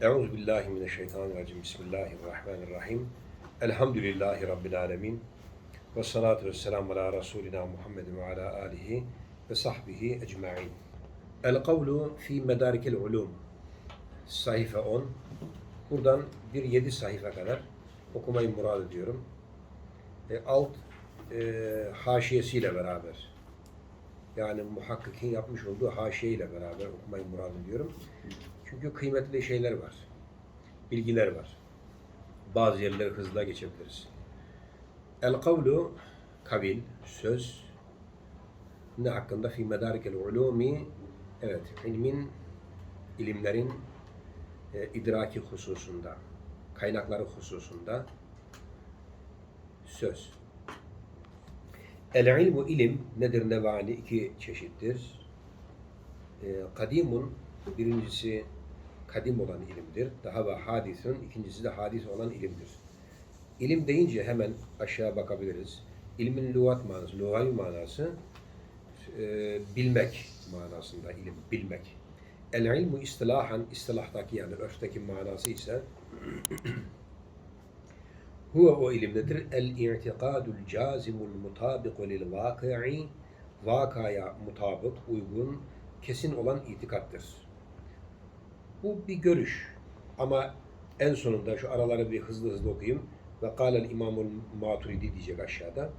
Euzu billahi mineşşeytanirracim. Bismillahirrahmanirrahim. Elhamdülillahi rabbil alamin. Ve salatu vesselamu ala Resulina Muhammedin ve ala alihi ve sahbihi ecmaîn. El kavlu fi medarikel ulum. Sayfa 10. Buradan bir yedi sayfa kadar okumayı murad ediyorum. E, alt e, haşiyesiyle beraber. Yani muhakkikin yapmış olduğu haşiye ile beraber okumayı murad ediyorum. Çünkü kıymetli şeyler var. Bilgiler var. Bazı yerleri hızla geçebiliriz. El kavlu kavil, söz ne hakkında fi medarikel ulumi evet ilmin ilimlerin e, idraki hususunda kaynakları hususunda söz. El ilmu ilim nedir nevani iki çeşittir. E, kadimun birincisi kadim olan ilimdir. Daha ve hadisun ikincisi de hadis olan ilimdir. İlim deyince hemen aşağı bakabiliriz. İlmin lügat manası, lügavi manası e, bilmek manasında ilim, bilmek. El ilmu istilahan, istilahtaki yani örfteki manası ise huve o ilim nedir? El i'tikadul cazimul mutabiku lil vaki'i vakaya mutabık, uygun, kesin olan itikattır. Bu bir görüş. Ama en sonunda şu araları bir hızlı hızlı okuyayım. Ve kâlel imamul maturidi diyecek aşağıda.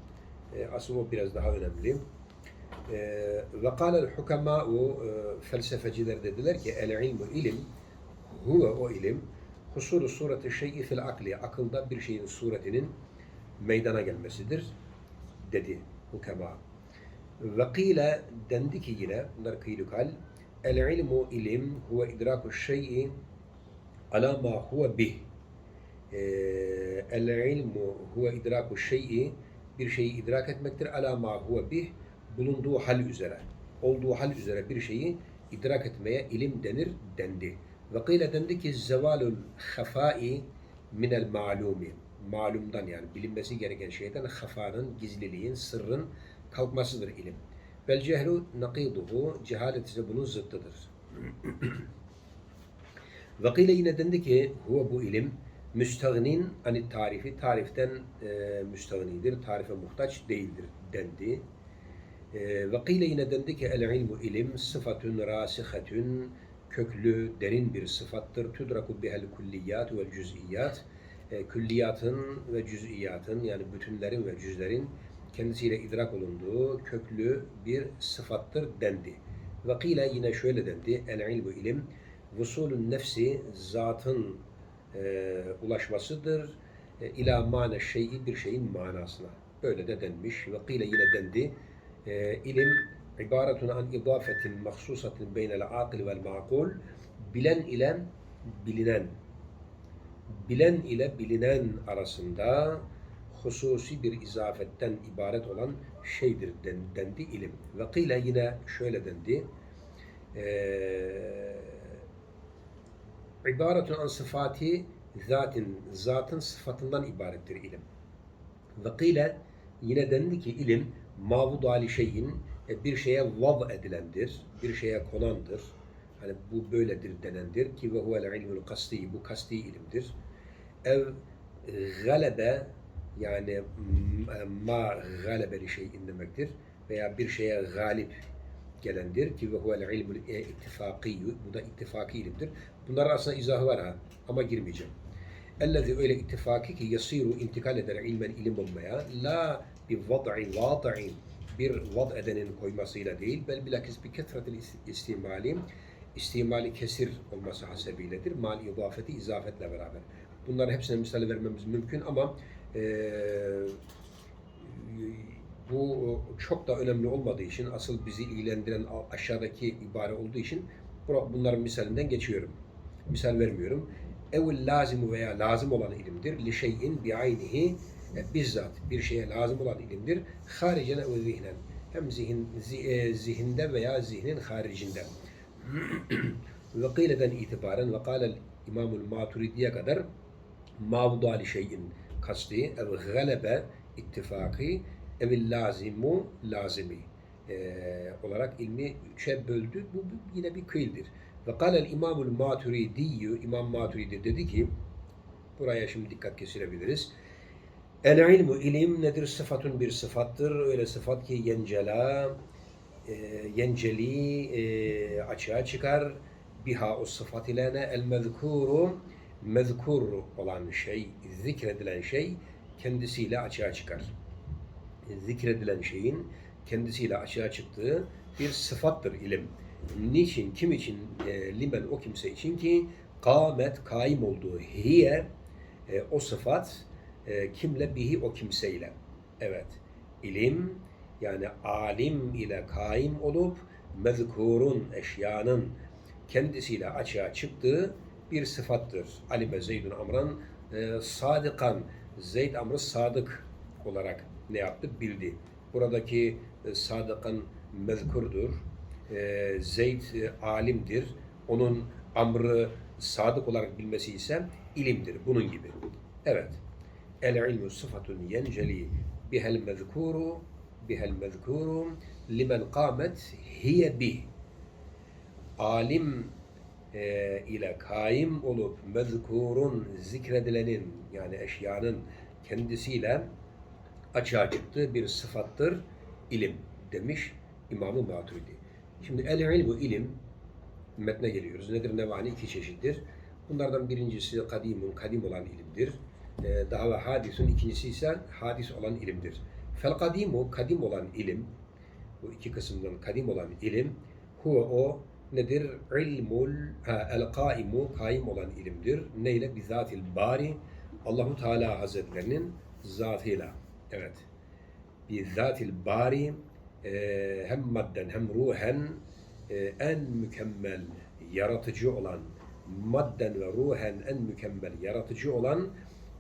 E, asıl o biraz daha önemli. E, ve kâlel hukemâ'u e, felsefeciler dediler ki el ilmu ilim huve o ilim husulu sureti şey'i fil akli akılda bir şeyin suretinin meydana gelmesidir dedi hukema. Ve kîle dendi ki yine bunlar kıylukal el ilmu ilim huve idraku şey'i ala ma huve bih el ilmu huve idraku şey'i bir şeyi idrak etmektir ala ma huve bih bulunduğu hal üzere olduğu hal üzere bir şeyi idrak etmeye ilim denir dendi. Ve kıyle dendi ki zevalul hafai minel malumi malumdan yani bilinmesi gereken şeyden hafanın, gizliliğin, sırrın kalkmasıdır ilim. Vel cehlu nakiduhu cehalet ise bunun zıttıdır. Ve kıyle yine dendi ki huve bu ilim müstahnin ani tarifi tariften e, müstahnidir, tarife muhtaç değildir dendi. E, ve kıyle yine dendi ki el ilmu ilim sıfatun rasihatun köklü, derin bir sıfattır. Tudraku bihel kulliyat ve cüz'iyat. E, külliyatın ve cüz'iyatın yani bütünlerin ve cüzlerin kendisiyle idrak olunduğu köklü bir sıfattır dendi. Ve kıyle yine şöyle dendi. El ilmu ilim vusulun nefsi zatın e, ulaşmasıdır. E, ila mane şeyi bir şeyin manasına. Böyle de denmiş. Ve kıyle yine dendi. E, ilim ibaretun an idafetin mahsusatin beynel akil vel makul bilen ile bilinen bilen ile bilinen arasında hususi bir izafetten ibaret olan şeydir den, dendi ilim. Ve kıyle yine şöyle dendi. Ee, ibaretun an sıfati zatin, zatın sıfatından ibarettir ilim. Ve kıyle yine dendi ki ilim mavud ali şeyin e, bir şeye vav edilendir, bir şeye konandır. Hani bu böyledir denendir ki ve huvel ilmul kasti bu kasti ilimdir. Ev galebe yani ma galebe şeyin demektir veya bir şeye galip gelendir ki ve huvel ilmul ittifaki bu da ittifaki ilimdir. Bunlar aslında izahı var ha ama girmeyeceğim. Ellezi öyle ittifaki ki yasiru intikal eder ilmen ilim olmaya la bi vad'i vadi'in bir vad edenin koymasıyla değil, bel bilakis bir ketretil istimali, istimali kesir olması hasebiyledir. Mal idafeti izafetle beraber. Bunların hepsine misal vermemiz mümkün ama e, bu çok da önemli olmadığı için, asıl bizi ilgilendiren aşağıdaki ibare olduğu için bunların misalinden geçiyorum. Misal vermiyorum. Evvel lazimu veya lazım olan ilimdir. Li şeyin bi aynihi e, bizzat bir şeye lazım olan ilimdir. Haricen ve zihnen. Hem zihin, e, zihinde veya zihnin haricinde. ve kıyleden itibaren ve kâlel İmamul Maturidi'ye kadar mavdu ali şeyin kasti ev galebe ittifaki evil lazimu lazimi e, olarak ilmi üçe böldü. Bu yine bir kıyıldır. Ve kâlel imamul maturidiyyü, İmam Maturidi dedi ki, buraya şimdi dikkat kesilebiliriz. El ilmu ilim nedir? Sıfatun bir sıfattır. Öyle sıfat ki yencela, e, yenceli e, açığa çıkar. Biha o sıfat ile ne? El mezkuru, mezkur olan şey, zikredilen şey kendisiyle açığa çıkar. Zikredilen şeyin kendisiyle açığa çıktığı bir sıfattır ilim. Niçin? Kim için? E, limen o kimse için ki kâmet kaim olduğu hiye e, o sıfat e, kimle bihi o kimseyle. Evet. İlim yani alim ile kaim olup mezkurun eşyanın kendisiyle açığa çıktığı bir sıfattır. Alime Zeydun Amran e, sadıkan Zeyd Amr'ı sadık olarak ne yaptı? Bildi. Buradaki e, sadıkan mezkurdur. E, Zeyd e, alimdir. Onun Amr'ı sadık olarak bilmesi ise ilimdir. Bunun gibi. Evet. El ilmu sıfatun yenceli bihel mezkuru bihel mezkuru limen kâmet hiye bih. Alim e, ile kaim olup mezkurun zikredilenin yani eşyanın kendisiyle açığa çıktığı bir sıfattır ilim demiş İmam-ı Maturidi. Şimdi el ilmu ilim metne geliyoruz. Nedir nevani? iki çeşittir. Bunlardan birincisi kadimun, kadim olan ilimdir. Ee, daha ve hadisun, ikincisi ise hadis olan ilimdir. Fel kadimu, kadim olan ilim, bu iki kısımdan kadim olan ilim, huve o nedir? İlmul, el kaimu, kaim olan ilimdir. Neyle? Bizatil bari, Allahu Teala Hazretlerinin zatıyla. Evet. Bizatil bari, e, hem madden hem ruhen e, en mükemmel yaratıcı olan madden ve ruhen en mükemmel yaratıcı olan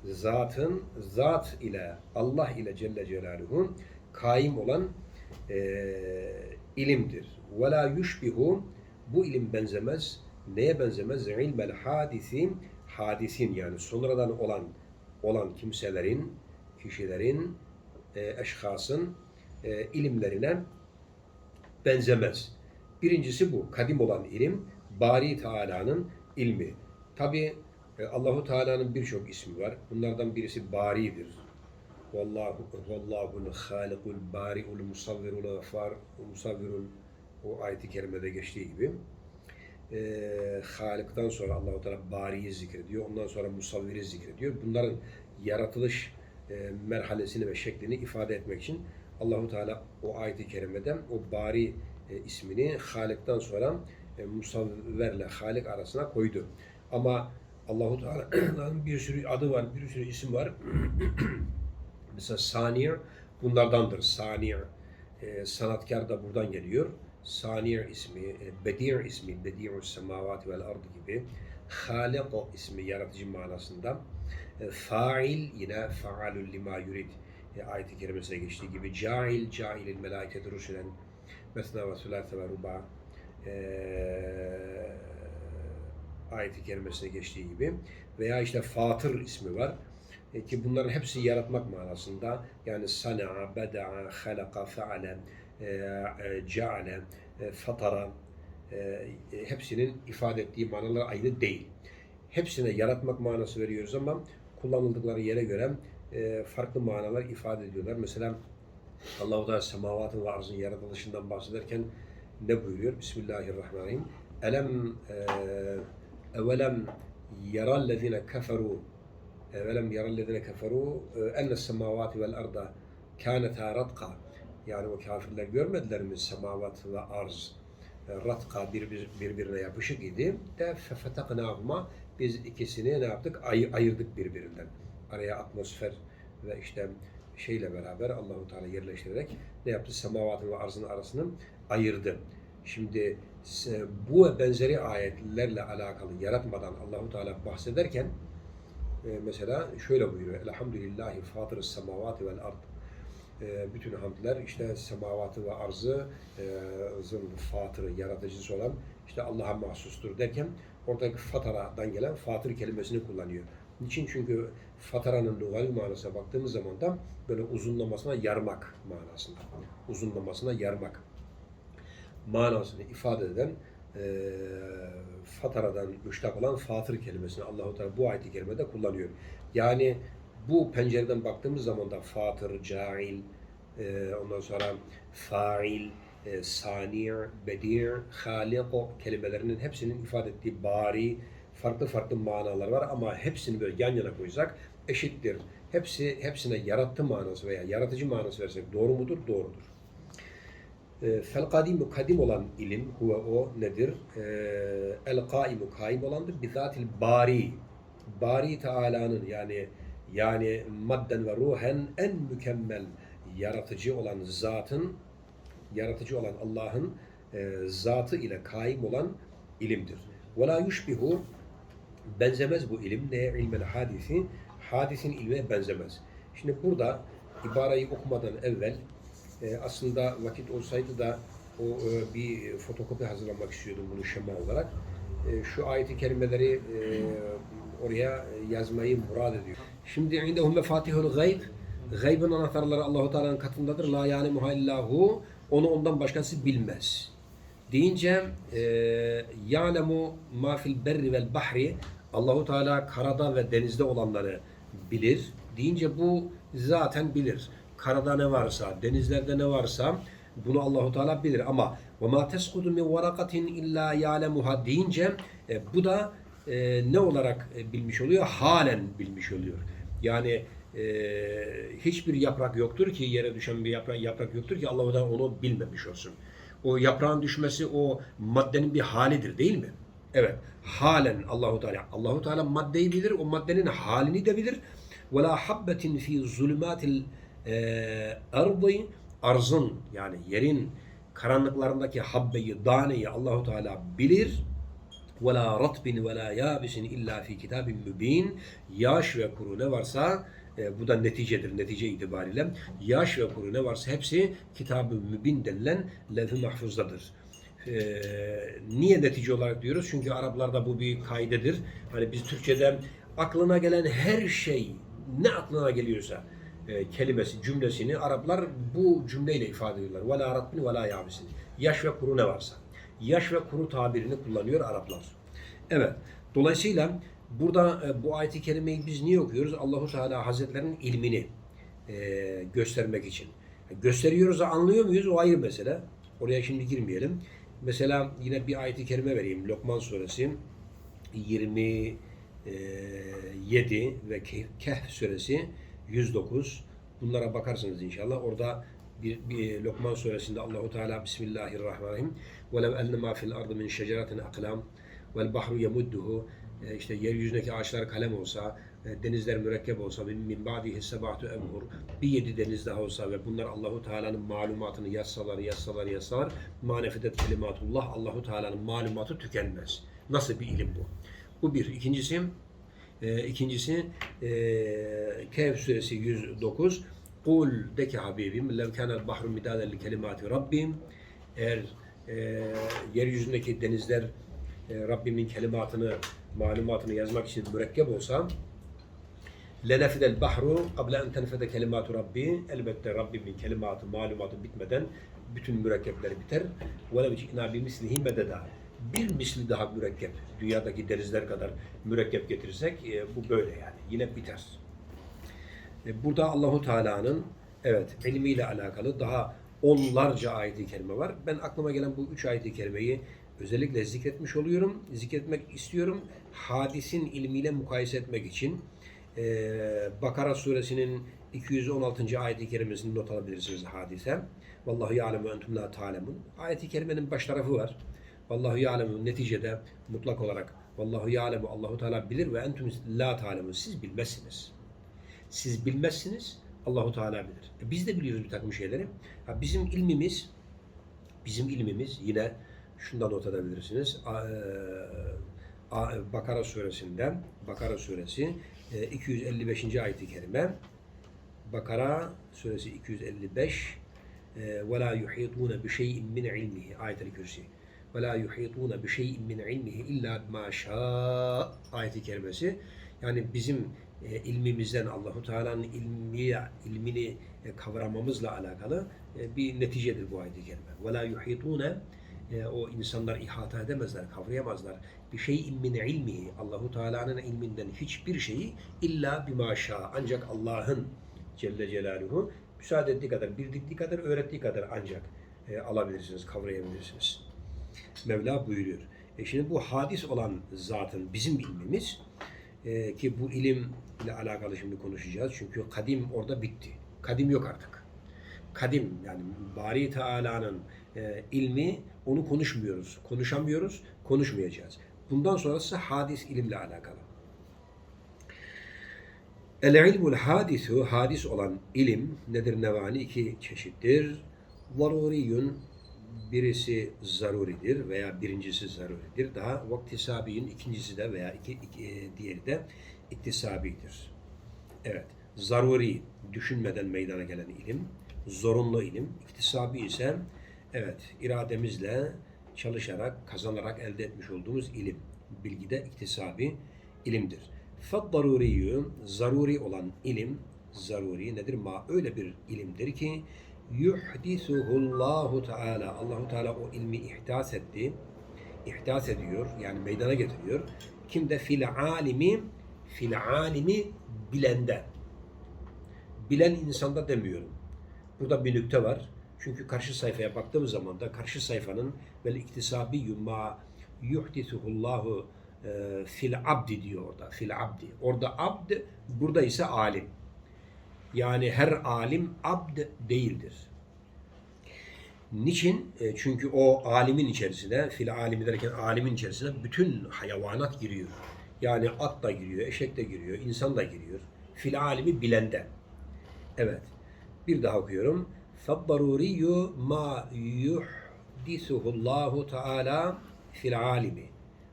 zatın zat ile Allah ile Celle Celaluhu kaim olan e, ilimdir. Ve la yushbihu bu ilim benzemez. Neye benzemez? İlmel hadisi hadisin yani sonradan olan olan kimselerin, kişilerin, e, eşhasın e, ilimlerine benzemez. Birincisi bu. Kadim olan ilim, Bari Teala'nın ilmi. Tabi Allahu Teala'nın birçok ismi var. Bunlardan birisi Bari'dir. Vallahu Vallahu'l halikul bari'ul musavvirul gafar musavvirul o ayeti kerimede geçtiği gibi e, Halik'ten sonra Allahu Teala Bari'yi zikrediyor. Ondan sonra Musavvir'i zikrediyor. Bunların yaratılış e, merhalesini ve şeklini ifade etmek için Allahu Teala o ayeti kerimede o Bari e, ismini Halik'ten sonra e, Musavverle Halik arasına koydu. Ama Allahu Teala'nın bir sürü adı var, bir sürü isim var. Mesela Sani bunlardandır. Sani e, sanatkar da buradan geliyor. Sani ismi, e, Bedir ismi, Bedi'u semavati vel ardı gibi. Halik ismi yaratıcı manasında. E, fail yine faalul lima yurid e, ayet-i kerimesine geçtiği gibi. Cail, cailil melaiket rusulen mesna ve sülâse ve ruba ayet-i kerimesine geçtiği gibi veya işte Fatır ismi var ki bunların hepsi yaratmak manasında yani sana'a, beda'a, halaka, feale, ceale, e, fatara e, e, hepsinin ifade ettiği manalar aynı değil. Hepsine yaratmak manası veriyoruz ama kullanıldıkları yere göre e, farklı manalar ifade ediyorlar. Mesela Allah-u Teala semavatın ve arzın yaratılışından bahsederken ne buyuruyor? Bismillahirrahmanirrahim. Elem e, evelem yarallezine keferu evelem yarallezine keferu enne semavati vel arda kânetâ ratka yani o kafirler görmediler mi semavat ve arz ratka bir, birbirine yapışık idi de fefetaknâhuma biz ikisini ne yaptık? Ay, ayırdık birbirinden. Araya atmosfer ve işte şeyle beraber Allahu Teala yerleştirerek ne yaptı? Semavatın ve arzın arasını ayırdı. Şimdi bu ve benzeri ayetlerle alakalı yaratmadan Allahu Teala bahsederken e, mesela şöyle buyuruyor. Elhamdülillahi fatırı semavati vel ard. E, bütün hamdler işte semavatı ve arzı e, fatırı, yaratıcısı olan işte Allah'a mahsustur derken oradaki fataradan gelen fatır kelimesini kullanıyor. Niçin? Çünkü fataranın lugavi manasına baktığımız zaman da böyle uzunlamasına yarmak manasında. Uzunlamasına yarmak manasını ifade eden e, fataradan müştak olan fatır kelimesini Allahu Teala bu ayet-i kerimede kullanıyor. Yani bu pencereden baktığımız zaman da fatır, cail, e, ondan sonra fail, e, sani, bedir, halik kelimelerinin hepsinin ifade ettiği bari, farklı farklı manalar var ama hepsini böyle yan yana koysak eşittir. Hepsi hepsine yarattı manası veya yaratıcı manası versek doğru mudur? Doğrudur. E, Fel kadimu kadim olan ilim huve o nedir? E, El kaimu kaim olandır. Bizatil bari. Bari Teala'nın yani yani madden ve ruhen en mükemmel yaratıcı olan zatın yaratıcı olan Allah'ın e, zatı ile kaim olan ilimdir. La yushbihu benzemez bu ilim neye ilmel hadisi hadisin ilme benzemez. Şimdi burada ibareyi okumadan evvel e, aslında vakit olsaydı da o e, bir fotokopi hazırlamak istiyordum bunu şema olarak. E, şu ayeti kerimeleri e, oraya yazmayı murad ediyor. Şimdi indehum mefatihul gayb gaybın anahtarları Allahu Teala'nın katındadır. La yani muhallahu onu ondan başkası bilmez. Deyince e, ya'lemu ma fil berri vel bahri Allahu Teala karada ve denizde olanları bilir. Deyince bu zaten bilir. Karada ne varsa, denizlerde ne varsa bunu Allahu Teala bilir ama ve ma tesqutu min varakatin illa ya'lemuha deyince e, bu da e, ne olarak e, bilmiş oluyor? Halen bilmiş oluyor. Yani e, hiçbir yaprak yoktur ki yere düşen bir yaprak yaprak yoktur ki Allahu Teala onu bilmemiş olsun. O yaprağın düşmesi o maddenin bir halidir değil mi? Evet. Halen Allahu Teala Allahu Teala maddeyi bilir, o maddenin halini de bilir. Ve la habbetin fi zulümatil e, ardı arzın yani yerin karanlıklarındaki habbeyi, daneyi Allahu Teala bilir. Ve la ratbin ve la yabisin illa fi kitabin mübin. Yaş ve kuru ne varsa e, bu da neticedir, netice itibariyle. Yaş ve kuru ne varsa hepsi kitab-ı mübin denilen levh-i mahfuzdadır. E, niye netice olarak diyoruz? Çünkü Araplarda bu bir kaydedir. Hani biz Türkçe'de aklına gelen her şey ne aklına geliyorsa e, kelimesi, cümlesini Araplar bu cümleyle ifade ediyorlar. Ratbin ve la yabisin. Yaş ve kuru ne varsa. Yaş ve kuru tabirini kullanıyor Araplar. Evet. Dolayısıyla burada e, bu ayeti kerimeyi biz niye okuyoruz? Allahu Teala Hazretlerinin ilmini e, göstermek için. Gösteriyoruz da anlıyor muyuz? O ayrı mesele. Oraya şimdi girmeyelim. Mesela yine bir ayeti kerime vereyim. Lokman suresi 27 ve Kehf suresi 109. Bunlara bakarsınız inşallah. Orada bir, bir Lokman suresinde Allahu Teala Bismillahirrahmanirrahim. وَلَوْ أَنَّ مَا فِي الْأَرْضِ مِنْ شَجَرَةٍ أَقْلَامٍ وَالْبَحْرُ يَمُدُّهُ E, işte yeryüzündeki ağaçlar kalem olsa, e, denizler mürekkep olsa, min min ba'dihi sebahtu emhur, bir yedi deniz daha olsa ve bunlar Allahu Teala'nın malumatını yazsalar, yazsalar, yazsalar, manefedet kelimatullah, Allahu Teala'nın malumatı tükenmez. Nasıl bir ilim bu? Bu bir. İkincisi, e, ikincisi e, Kehf suresi 109. Kul de ki Habibim, lev kânel bahru midâden li kelimâti Rabbim. Eğer e, yeryüzündeki denizler e, Rabbimin kelimatını, malumatını yazmak için mürekkep olsa lenefidel bahru qabla en tenfede kelimatu Rabbi elbette Rabbimin kelimatı, malumatı bitmeden bütün mürekkepler biter. Ve lev ci'nâ bimislihi mededa. Bir misli daha mürekkep, dünyadaki denizler kadar mürekkep getirirsek e, bu böyle yani. Yine biter. E, Burada Allahu Teala'nın evet ilmiyle alakalı daha onlarca ayet-i kerime var. Ben aklıma gelen bu üç ayet-i kerimeyi özellikle zikretmiş oluyorum. Zikretmek istiyorum. Hadisin ilmiyle mukayese etmek için. Ee, Bakara suresinin 216. ayet-i kerimesini not alabilirsiniz hadise. Vallahu ya'lemu entum la ta'lemun. Ayet-i kerimenin baş tarafı var. Vallahu ya'lemu neticede mutlak olarak Vallahu ya'lemu Allahu Teala bilir ve entum la ta'lemun. Siz bilmezsiniz. Siz bilmezsiniz. Allahu Teala bilir. E biz de biliyoruz bir takım şeyleri. Ha, bizim ilmimiz bizim ilmimiz yine şundan not edebilirsiniz. E, A- Bakara suresinden Bakara suresi e, 255. ayet-i kerime Bakara suresi 255 ve la yuhitun bi şey'in min ilmihi ayet-i kürsi ve la yuhitun bi şey'in min ilmihi illa ma şa ayet-i kerimesi yani bizim e, ilmimizden Allahu Teala'nın ilmi ilmini e, kavramamızla alakalı e, bir neticedir bu ayet-i kerime. Ve la yuhitun e, o insanlar ihata edemezler, kavrayamazlar. Bir şey min ilmihi, Allahu Teala'nın ilminden hiçbir şeyi illa bima şa. Ancak Allah'ın Celle Celaluhu müsaade ettiği kadar, bildirdiği kadar, öğrettiği kadar ancak e, alabilirsiniz, kavrayabilirsiniz. Mevla buyuruyor. E şimdi bu hadis olan zatın bizim ilmimiz e, ki bu ilim ile alakalı şimdi konuşacağız. Çünkü kadim orada bitti. Kadim yok artık. Kadim yani Bari Teala'nın e, ilmi onu konuşmuyoruz. Konuşamıyoruz, konuşmayacağız. Bundan sonrası hadis ilimle alakalı. El ilmul hadisu, hadis olan ilim nedir nevani? iki çeşittir. Zaruriyun, birisi zaruridir veya birincisi zaruridir. Daha vaktisabiyun ikincisi de veya iki, iki, e, diğeri de iktisabidir. Evet, zaruri, düşünmeden meydana gelen ilim, zorunlu ilim, iktisabi ise evet irademizle çalışarak, kazanarak elde etmiş olduğumuz ilim. Bilgi de iktisabi ilimdir. Faddaruriyyü, zaruri olan ilim, zaruri nedir? Ma öyle bir ilimdir ki yuhdisuhullahu Teala. Allahu Teala o ilmi ihdas etti. ihdas ediyor. Yani meydana getiriyor. Kimde fil alimi fil alimi bilende. Bilen insanda demiyorum. Burada bir nükte var. Çünkü karşı sayfaya baktığımız zaman da karşı sayfanın vel iktisabi ma yuhdisuhullahu e, fil abdi diyor orada. Fil abdi. Orada abd, burada ise alim. Yani her alim abd değildir. Niçin? E, çünkü o alimin içerisine, fil alimi derken alimin içerisine bütün hayvanat giriyor. Yani at da giriyor, eşek de giriyor, insan da giriyor. Fil alimi bilende. Evet. Bir daha okuyorum. فَالضَّرُورِيُّ مَا يُحْدِثُهُ اللّٰهُ Teala fil alimi.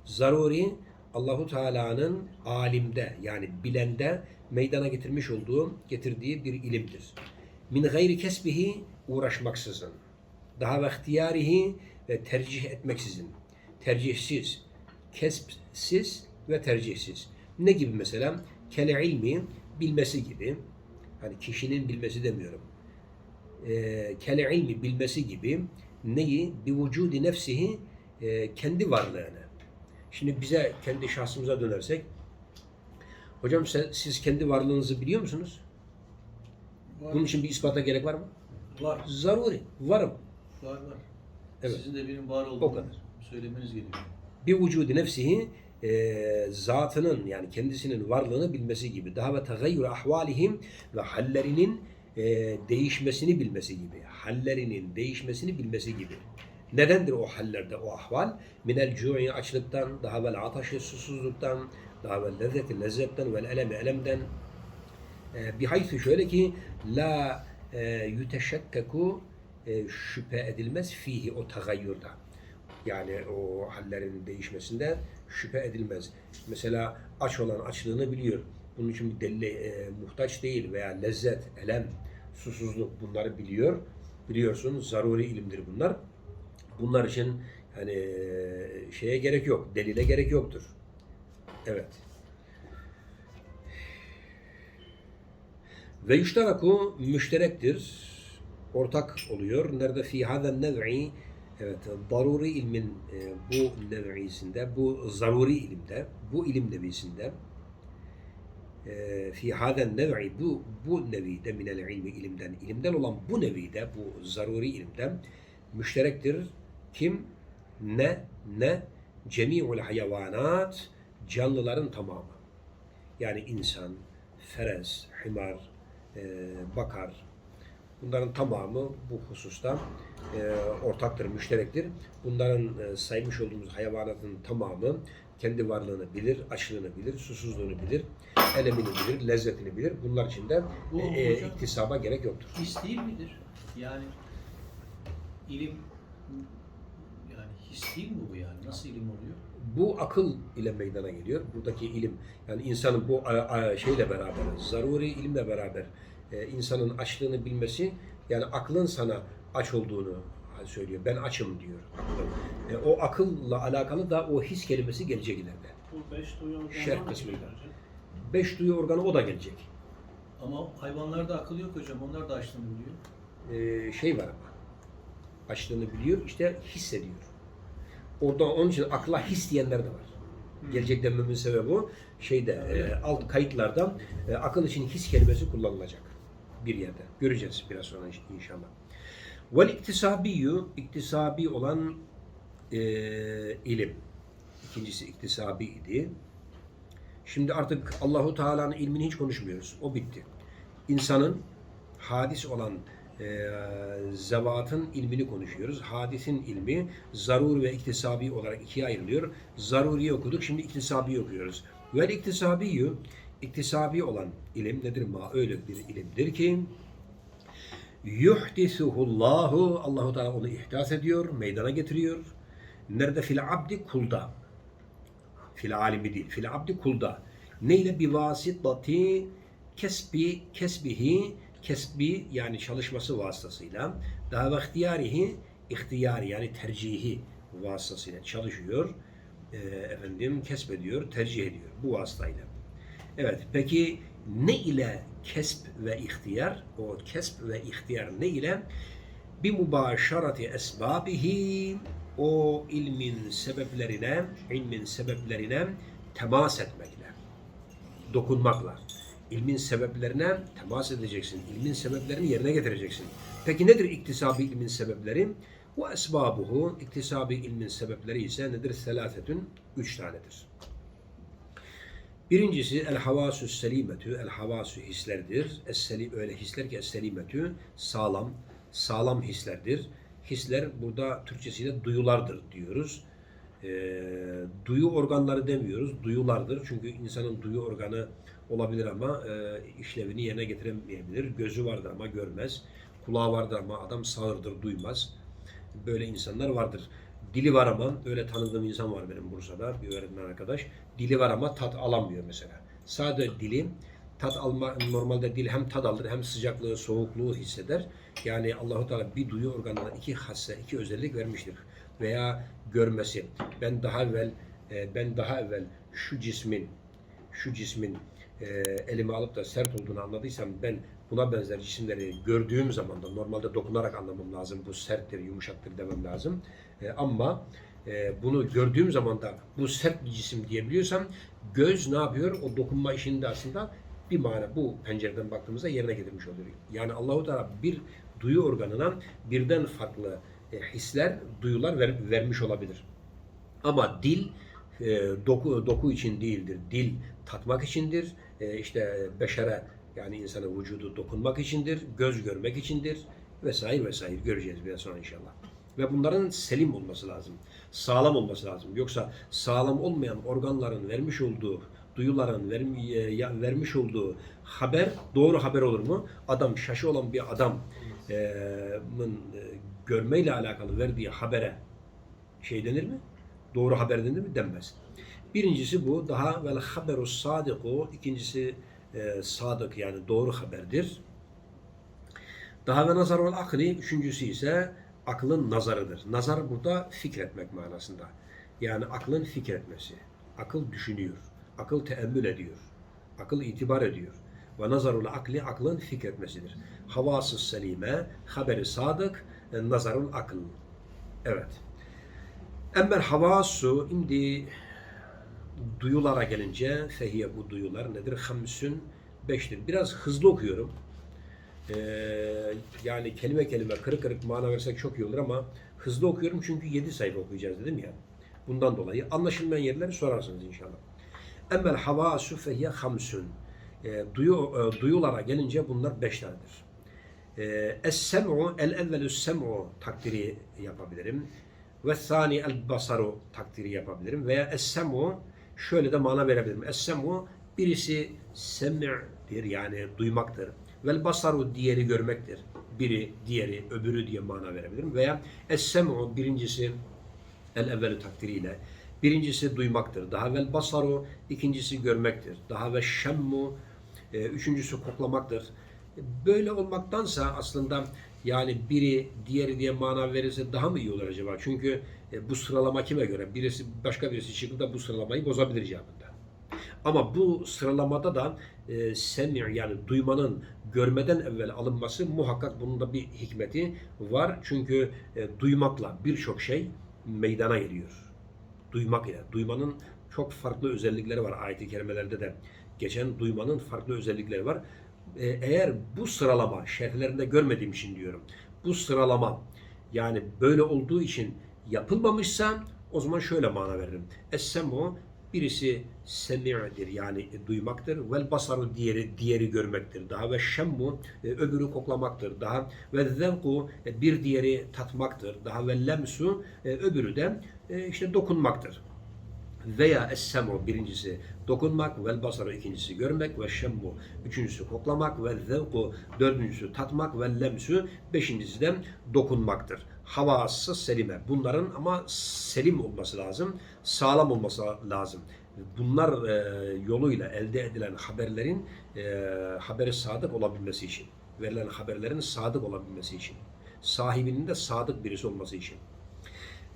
Zaruri Allahu Teala'nın alimde yani bilende meydana getirmiş olduğu, getirdiği bir ilimdir. Min gayri kesbihi uğraşmaksızın. Daha ve ihtiyarihi ve tercih etmeksizin. Tercihsiz, kespsiz ve tercihsiz. Ne gibi mesela? Kele ilmi bilmesi gibi. Hani kişinin bilmesi demiyorum. E, kele ilmi bilmesi gibi neyi? Bi vücudi nefsihi e, kendi varlığını. Şimdi bize kendi şahsımıza dönersek Hocam sen, siz kendi varlığınızı biliyor musunuz? Var. Bunun için bir ispata gerek var mı? Var. Zaruri. Varım. Var var. Evet. Sizin de benim var olduğumu O kadar. söylemeniz gerekiyor. Bir vücudu nefsihi e, zatının yani kendisinin varlığını bilmesi gibi. Daha ve tegayyür ahvalihim ve hallerinin e, değişmesini bilmesi gibi. Hallerinin değişmesini bilmesi gibi. Nedendir o hallerde o ahval? Minel cu'i açlıktan, daha vel ataşı susuzluktan, daha vel lezzeti lezzetten, vel elemi elemden. E, bihaythu şöyle ki la e, yüteşekkeku e, şüphe edilmez fihi o tagayyürde. Yani o hallerin değişmesinde şüphe edilmez. Mesela aç olan açlığını biliyor. Bunun için bir delile e, muhtaç değil veya lezzet, elem, susuzluk bunları biliyor. Biliyorsun zaruri ilimdir bunlar. Bunlar için hani şeye gerek yok, delile gerek yoktur. Evet. Ve yüşteraku müşterektir. Ortak oluyor. Nerede fi hazen nev'i evet daruri ilmin e, bu nev'isinde, bu zaruri ilimde, bu ilim nevisinde e, fi hazen nev'i bu bu nevide minel ilmi ilimden ilimden olan bu nevide bu zaruri ilimden müşterektir. Kim? Ne? Ne? Cemi'ul hayvanat canlıların tamamı. Yani insan, ferez, himar, e, bakar. Bunların tamamı bu hususta e, ortaktır, müşterektir. Bunların e, saymış olduğumuz hayvanatın tamamı kendi varlığını bilir, açlığını bilir, susuzluğunu bilir, elemini bilir, lezzetini bilir. Bunlar için de Bu e, e, hocam- iktisaba gerek yoktur. His değil midir? Yani ilim yani his değil mi bu yani? Nasıl ilim oluyor? Bu akıl ile meydana geliyor. Buradaki ilim yani insanın bu şeyle beraber, zaruri ilimle beraber e, insanın açlığını bilmesi yani aklın sana aç olduğunu söylüyor. Ben açım diyor aklın. E, o akılla alakalı da o his kelimesi gelecek ileride. Bu beş duyu Şerh mı kısmıyla. Beş duyu organı o da gelecek. Ama hayvanlarda akıl yok hocam. Onlar da açlığını biliyor. E, şey var ama açlığını biliyor işte hissediyor. Orada onun için akla his diyenler de var. Gelecek dememin sebebi bu. Şeyde e, alt kayıtlarda e, akıl için his kelimesi kullanılacak bir yerde. Göreceğiz biraz sonra inş- inşallah. Vel iktisabiyyü iktisabi olan e, ilim. İkincisi iktisabi idi. Şimdi artık Allahu Teala'nın ilmini hiç konuşmuyoruz. O bitti. İnsanın hadis olan e, zevatın ilmini konuşuyoruz. Hadisin ilmi zarur ve iktisabi olarak ikiye ayrılıyor. Zaruri okuduk, şimdi iktisabi okuyoruz. Ve iktisabiyyü, iktisabi olan ilim nedir ma? Öyle bir ilimdir ki yuhdisuhullahu Allahu Teala onu ihdas ediyor, meydana getiriyor. Nerede fil abdi kulda. Fil alimi değil, fil abdi kulda. Neyle bir vasitati kesbi kesbihi kesbi yani çalışması vasıtasıyla daha ihtiyarihi ihtiyari yani tercihi vasıtasıyla çalışıyor. Ee, efendim kesbediyor, tercih ediyor bu vasıtayla. Evet, peki ne ile kesb ve ihtiyar? O kesb ve ihtiyar ne ile? Bir mübaşarati esbabihi o ilmin sebeplerine, ilmin sebeplerine temas etmekle, dokunmakla. İlmin sebeplerine temas edeceksin. İlmin sebeplerini yerine getireceksin. Peki nedir iktisabi ilmin sebepleri? Bu esbabuhu, iktisabi ilmin sebepleri ise nedir? Selasetün, üç tanedir. Birincisi el havasü selimetü, el havasü hislerdir. Es-seli, öyle hisler ki es-selimetü sağlam, sağlam hislerdir. Hisler burada Türkçesiyle duyulardır diyoruz. Ee, duyu organları demiyoruz, duyulardır. Çünkü insanın duyu organı olabilir ama e, işlevini yerine getiremeyebilir. Gözü vardır ama görmez. Kulağı vardır ama adam sağırdır, duymaz. Böyle insanlar vardır. Dili var ama öyle tanıdığım insan var benim Bursa'da bir öğretmen arkadaş. Dili var ama tat alamıyor mesela. Sadece dili tat alma normalde dil hem tat alır hem sıcaklığı, soğukluğu hisseder. Yani Allahu Teala bir duyu organına iki hasse, iki özellik vermiştir. Veya görmesi. Ben daha evvel e, ben daha evvel şu cismin şu cismin e, elime alıp da sert olduğunu anladıysam ben buna benzer cisimleri gördüğüm zaman da normalde dokunarak anlamam lazım. Bu serttir, yumuşaktır demem lazım. E, ama bunu gördüğüm zaman da bu sert bir cisim diyebiliyorsam göz ne yapıyor? O dokunma işinde aslında bir mana bu pencereden baktığımızda yerine getirmiş oluyor. Yani Allahu Teala bir duyu organına birden farklı hisler, duyular ver- vermiş olabilir. Ama dil e, doku doku için değildir. Dil tatmak içindir. E, işte beşere yani insana vücudu dokunmak içindir. Göz görmek içindir. Vesaire vesaire göreceğiz biraz sonra inşallah. Ve bunların selim olması lazım. Sağlam olması lazım. Yoksa sağlam olmayan organların vermiş olduğu duyuların e, vermiş olduğu haber doğru haber olur mu? Adam şaşı olan bir adamın görmeyle alakalı verdiği habere şey denir mi? Doğru haber denir mi? Denmez. Birincisi bu. Daha vel haberu sadiku. İkincisi e, sadık yani doğru haberdir. Daha ve nazarul akli. Üçüncüsü ise aklın nazarıdır. Nazar burada fikretmek manasında. Yani aklın fikretmesi. Akıl düşünüyor. Akıl teemmül ediyor. Akıl itibar ediyor. Ve nazarul akli aklın fikretmesidir. Havasız selime, haberi sadık, nazarul akıl. Evet. Emmel havasu indi duyulara gelince fehiye bu duyular nedir? Hamsün beştir. Biraz hızlı okuyorum. Ee, yani kelime kelime kırık kırık mana versek çok iyi olur ama hızlı okuyorum çünkü 7 sayfa okuyacağız dedim ya. Bundan dolayı anlaşılmayan yerleri sorarsınız inşallah. Emmel havasu fehiye hamsün. Ee, duyu, e, duyulara gelince bunlar beş tanedir. Ee, Es-sem'u, el-evvelü sem'u takdiri yapabilirim. Ve sani el basaru takdiri yapabilirim. Veya es-sem'u şöyle de mana verebilirim. Es-sem'u birisi sem'dir yani duymaktır. Vel basaru diğeri görmektir. Biri, diğeri, öbürü diye mana verebilirim. Veya es-sem'u birincisi el evveli takdiriyle. Birincisi duymaktır. Daha vel basaru ikincisi görmektir. Daha ve şemmu e, üçüncüsü koklamaktır. Böyle olmaktansa aslında yani biri diğeri diye mana verirse daha mı iyi olur acaba? Çünkü e, bu sıralama kime göre? Birisi başka birisi çıkıp da bu sıralamayı bozabilir cevabında. Ama bu sıralamada da e, semi yani duymanın görmeden evvel alınması muhakkak bunun da bir hikmeti var. Çünkü e, duymakla birçok şey meydana geliyor. Duymak ile. Duymanın çok farklı özellikleri var ayet-i kerimelerde de. Geçen duymanın farklı özellikleri var. Ee, eğer bu sıralama, şerhlerinde görmediğim için diyorum. Bu sıralama yani böyle olduğu için yapılmamışsa o zaman şöyle mana veririm. Es-semu birisi semi'dir yani duymaktır. Vel basaru diğeri diğeri görmektir. Daha ve şemmu e, öbürü koklamaktır. Daha ve zevku e, bir diğeri tatmaktır. Daha ve lemsu e, öbürü de e, işte dokunmaktır. Veya es-semu birincisi dokunmak, vel basaru ikincisi görmek ve şemmu üçüncüsü koklamak ve zevku dördüncüsü tatmak ve lemsu beşincisi de dokunmaktır. Havası selime. Bunların ama selim olması lazım, sağlam olması lazım. Bunlar e, yoluyla elde edilen haberlerin e, haberi sadık olabilmesi için, verilen haberlerin sadık olabilmesi için, sahibinin de sadık birisi olması için.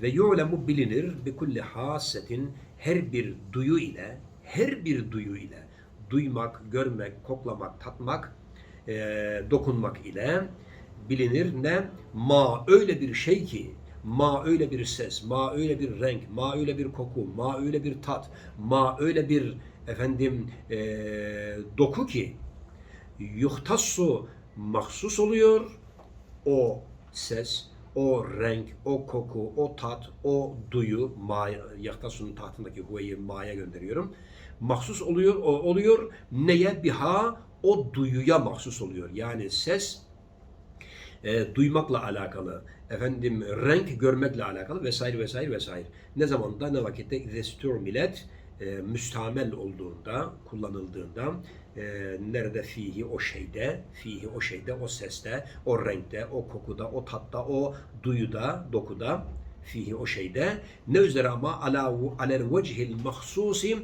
Ve yu'lemu bilinir bi kulli hasetin her bir duyu ile her bir duyu ile duymak, görmek, koklamak, tatmak, eee, dokunmak ile bilinir ne? Ma öyle bir şey ki ma öyle bir ses, ma öyle bir renk, ma öyle bir koku, ma öyle bir tat, ma öyle bir efendim eee, doku ki yuhtassu mahsus oluyor o ses, o renk, o koku, o tat, o duyu, ma, Yahtasun'un tahtındaki huveyi ma'ya gönderiyorum. Mahsus oluyor, o oluyor. Neye? Biha, o duyuya mahsus oluyor. Yani ses, e, duymakla alakalı, efendim renk görmekle alakalı vesaire vesaire vesaire. Ne zamanda ne vakitte izestur millet e, müstamel olduğunda, kullanıldığında e, nerede fihi o şeyde, fihi o şeyde, o seste, o renkte, o kokuda, o tatta, o duyuda, dokuda, fihi o şeyde ne üzere ama ala alel vecihil mahsusi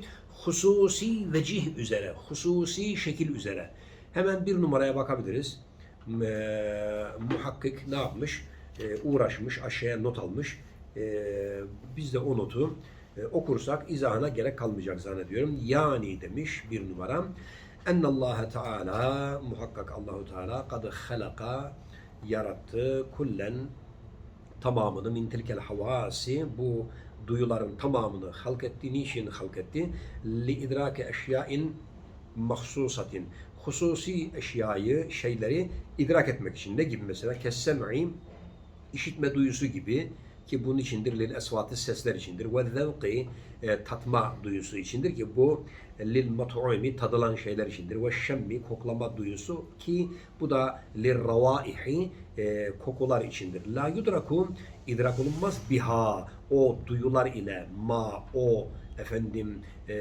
hususi vecih üzere, hususi şekil üzere. Hemen bir numaraya bakabiliriz. Eee, muhakkik ne yapmış? Eee, uğraşmış, aşağıya not almış. Eee, biz de o notu e, okursak izahına gerek kalmayacak zannediyorum. Yani demiş bir numaram. Ennallâhe Teala muhakkak Allahu Teala kad halaka yarattı kullen tamamını min tilkel havasi bu duyuların tamamını halk etti. Niçin halk etti? Li idrake eşyain mahsusatin. Hususi eşyayı, şeyleri idrak etmek için. Ne gibi mesela? Kessem'i işitme duyusu gibi ki bunun içindir lil esvatı sesler içindir ve zevki e, tatma duyusu içindir ki bu e, lil mat'umi tadılan şeyler içindir ve şemmi koklama duyusu ki bu da lil ravaihi e, kokular içindir. La yudraku idrak olunmaz biha o duyular ile ma o efendim e,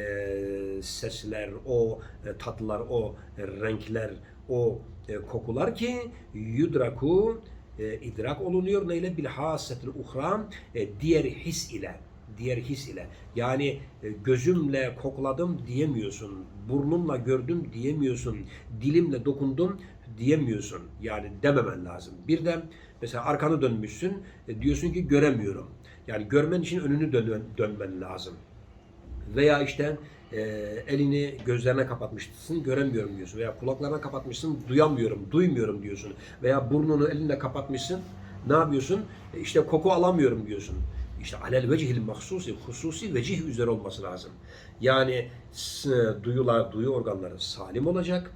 sesler o e, tatlar o e, renkler o e, kokular ki yudraku e, idrak olunuyor. Neyle? Bilhasetil uhra e, diğer his ile diğer his ile. Yani e, gözümle kokladım diyemiyorsun burnumla gördüm diyemiyorsun dilimle dokundum diyemiyorsun. Yani dememen lazım. Bir de mesela arkanı dönmüşsün e, diyorsun ki göremiyorum. Yani görmen için önünü dön- dönmen lazım. Veya işte e, elini gözlerine kapatmışsın göremiyorum diyorsun veya kulaklarına kapatmışsın duyamıyorum duymuyorum diyorsun veya burnunu elinle kapatmışsın ne yapıyorsun? E, işte koku alamıyorum diyorsun. İşte alel vecihil mahsusi hususi vecih üzere olması lazım. Yani s- duyular duyu organları salim olacak